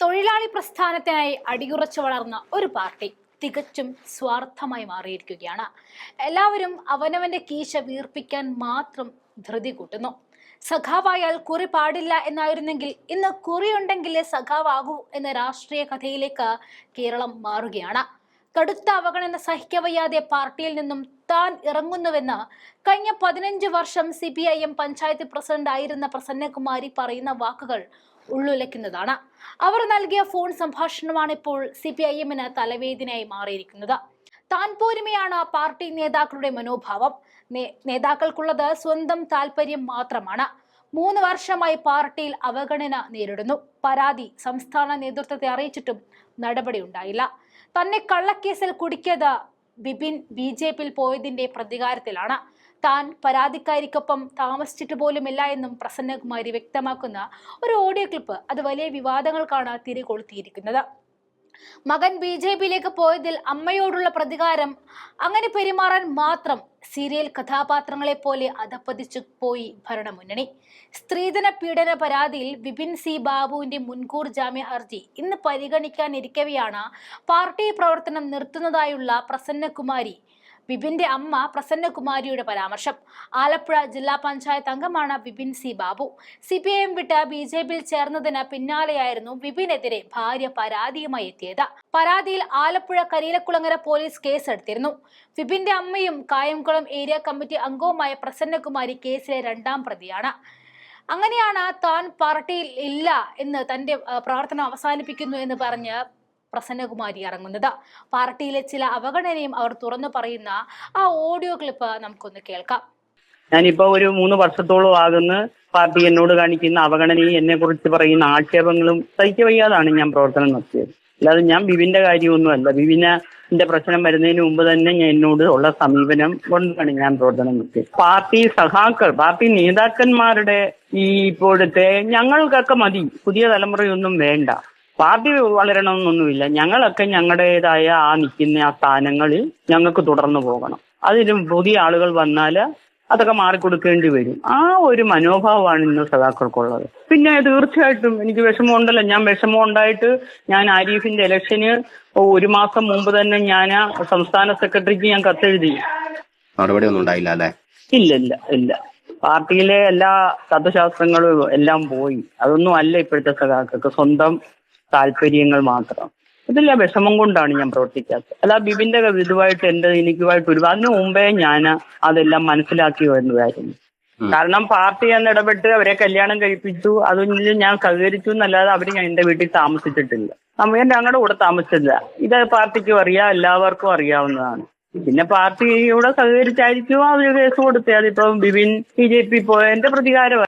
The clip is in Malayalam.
തൊഴിലാളി പ്രസ്ഥാനത്തിനായി അടിയുറച്ചു വളർന്ന ഒരു പാർട്ടി തികച്ചും സ്വാർത്ഥമായി മാറിയിരിക്കുകയാണ്. എല്ലാവരും അവനവന്റെ കീശ വീർപ്പിക്കാൻ മാത്രം ധൃതി കൂട്ടുന്നു. സഖാവായാൽ കുറി പാടില്ല എന്നായിരുന്നെങ്കിൽ ഇന്ന് കുറിയുണ്ടെങ്കിലേ സഖാവാകൂ എന്ന രാഷ്ട്രീയ കഥയിലേക്ക് കേരളം മാറുകയാണ്. കടുത്ത അവഗണന സഹിക്കവയ്യാതെ പാർട്ടിയിൽ നിന്നും താൻ ഇറങ്ങുന്നുവെന്ന് കഴിഞ്ഞ പതിനഞ്ച് വർഷം C P I M panchayat president ആയിരുന്ന പ്രസന്നകുമാരി പറയുന്ന വാക്കുകൾ ഉള്ളുലയ്ക്കുന്നതാണ്. അവർ നൽകിയ ഫോൺ സംഭാഷണമാണ് ഇപ്പോൾ സി പി ഐ എമ്മിന് തലവേദനയായി മാറിയിരിക്കുന്നത്. താൻ പോരുമയാണ് പാർട്ടി നേതാക്കളുടെ മനോഭാവം. നേതാക്കൾക്കുള്ളത് സ്വന്തം താല്പര്യം മാത്രമാണ്. മൂന്ന് വർഷമായി പാർട്ടിയിൽ അവഗണന നേരിടുന്നു. പരാതി സംസ്ഥാന നേതൃത്വത്തെ അറിയിച്ചിട്ടും നടപടി ഉണ്ടായില്ല തന്നെ കള്ളക്കേസിൽ കുടുക്കിയത് ബിപിൻ ബി ജെ പിയിൽ പോയതിന്റെ പ്രതികാരത്തിലാണ്. താൻ പരാതിക്കാരിക്കൊപ്പം താമസിച്ചിട്ട് പോലുമില്ല എന്നും പ്രസന്നകുമാരി വ്യക്തമാക്കുന്ന ഒരു ഓഡിയോ ക്ലിപ്പ് അത് വലിയ വിവാദങ്ങൾക്കാണ് തിരികൊളുത്തിയിരിക്കുന്നത്. മകൻ ബി ജെ പിയിലേക്ക് പോയതിൽ അമ്മയോടുള്ള പ്രതികാരം അങ്ങനെ പെരുമാറാൻ മാത്രം സീരിയൽ കഥാപാത്രങ്ങളെ പോലെ അധപ്പതിച്ചു പോയി ഭരണമുന്നണി. സ്ത്രീധന പീഡന പരാതിയിൽ വിപിൻ സി ബാബുവിന്റെ മുൻകൂർ ജാമ്യ ഹർജി ഇന്ന് പരിഗണിക്കാനിരിക്കവെയാണ് പാർട്ടി പ്രവർത്തനം നിർത്തുന്നതായുള്ള പ്രസന്നകുമാരി. വിപിന്റെ അമ്മ പ്രസന്നകുമാരിയുടെ പരാമർശം. ആലപ്പുഴ ജില്ലാ പഞ്ചായത്ത് അംഗമാണ് Vipin C Babu. C P I M വിട്ട് ബി ജെ പിയിൽ ചേർന്നതിന് പിന്നാലെയായിരുന്നു വിപിനെതിരെ ഭാര്യ പരാതിയുമായി എത്തിയത്. പരാതിയിൽ ആലപ്പുഴ കരീലക്കുളങ്ങര പോലീസ് കേസെടുത്തിരുന്നു. വിപിന്റെ അമ്മയും കായംകുളം ഏരിയ കമ്മിറ്റി അംഗവുമായ പ്രസന്നകുമാരി കേസിലെ രണ്ടാം പ്രതിയാണ്. അങ്ങനെയാണ് താൻ പാർട്ടിയിൽ ഇല്ല എന്ന് തന്റെ പ്രവർത്തനം അവസാനിപ്പിക്കുന്നു എന്ന് പറഞ്ഞ് പ്രസന്നകുമാരി ഇറങ്ങുന്നത്. പാർട്ടിയിലെ ചില അവഗണനയും അവർ തുറന്നു പറയുന്ന ആ ഓഡിയോ ക്ലിപ്പ് നമുക്കൊന്ന് കേൾക്കാം. ഞാനിപ്പോ ഒരു മൂന്ന് വർഷത്തോളം ആകുന്ന പാർട്ടി എന്നോട് കാണിക്കുന്ന അവഗണനയും എന്നെ കുറിച്ച് പറയുന്ന ആക്ഷേപങ്ങളും സഹിക്ക വയ്യാതാണ് ഞാൻ പ്രവർത്തനം നടത്തിയത്. അല്ലാതെ ഞാൻ ബിബിന്റെ കാര്യമൊന്നുമല്ല. ബിബിനെ പ്രശ്നം വരുന്നതിന് മുമ്പ് തന്നെ ഞാൻ എന്നോട് ഉള്ള സമീപനം കൊണ്ടാണ് ഞാൻ പ്രവർത്തനം നടത്തിയത്. പാർട്ടി സഹാക്കൾ പാർട്ടി നേതാക്കന്മാരുടെ ഈ ഇപ്പോഴത്തെ ഞങ്ങൾക്കൊക്കെ മതി. പുതിയ തലമുറയൊന്നും വേണ്ട. പാർട്ടി വളരണമെന്നൊന്നുമില്ല. ഞങ്ങളൊക്കെ ഞങ്ങളുടേതായ ആ നിൽക്കുന്ന ആ സ്ഥാനങ്ങളിൽ ഞങ്ങൾക്ക് തുടർന്നു പോകണം. അതിലും പുതിയ ആളുകൾ വന്നാൽ അതൊക്കെ മാറിക്കൊടുക്കേണ്ടി വരും. ആ ഒരു മനോഭാവമാണ് ഇന്ന് സഖാക്കൾക്കുള്ളത്. പിന്നെ തീർച്ചയായിട്ടും എനിക്ക് വിഷമമുണ്ടല്ലോ. ഞാൻ വിഷമം ഉണ്ടായിട്ട് ഞാൻ ആരിഫിന്റെ ഇലക്ഷന് ഒരു മാസം മുമ്പ് തന്നെ ഞാൻ സംസ്ഥാന സെക്രട്ടറിക്ക് ഞാൻ കത്തെഴുതി. നടപടിയൊന്നും ഉണ്ടായില്ല അല്ലേ? ഇല്ല ഇല്ല ഇല്ല. പാർട്ടിയിലെ എല്ലാ തത്വശാസ്ത്രങ്ങളും എല്ലാം പോയി. അതൊന്നും അല്ല ഇപ്പോഴത്തെ സഖാക്കൾക്ക്. സ്വന്തം താല്പര്യങ്ങൾ മാത്രം. ഇതില്ല വിഷമം കൊണ്ടാണ് ഞാൻ പ്രവർത്തിക്കാത്തത്. അല്ല ബിബിന്റെ ഇതുമായിട്ട് എന്റെ എനിക്കുമായിട്ട് ഒരു അതിനു മുമ്പേ ഞാൻ അതെല്ലാം മനസ്സിലാക്കി വരുന്നതായിരുന്നു. കാരണം പാർട്ടി എന്ന് ഇടപെട്ട് അവരെ കല്യാണം കഴിപ്പിച്ചു. അതിൽ ഞാൻ സഹകരിച്ചു എന്നല്ലാതെ അവർ ഞാൻ എന്റെ വീട്ടിൽ താമസിച്ചിട്ടില്ല. ഞാൻ ഞങ്ങളുടെ കൂടെ താമസിച്ചില്ല. ഇത് പാർട്ടിക്കും അറിയാം എല്ലാവർക്കും അറിയാവുന്നതാണ്. പിന്നെ പാർട്ടിയോടെ സഹകരിച്ചായിരിക്കും അവർ കേസ് കൊടുത്തത് അതിപ്പം ബിബിൻ ബി ജെ പി പോയതിന്റെ പ്രതികാരം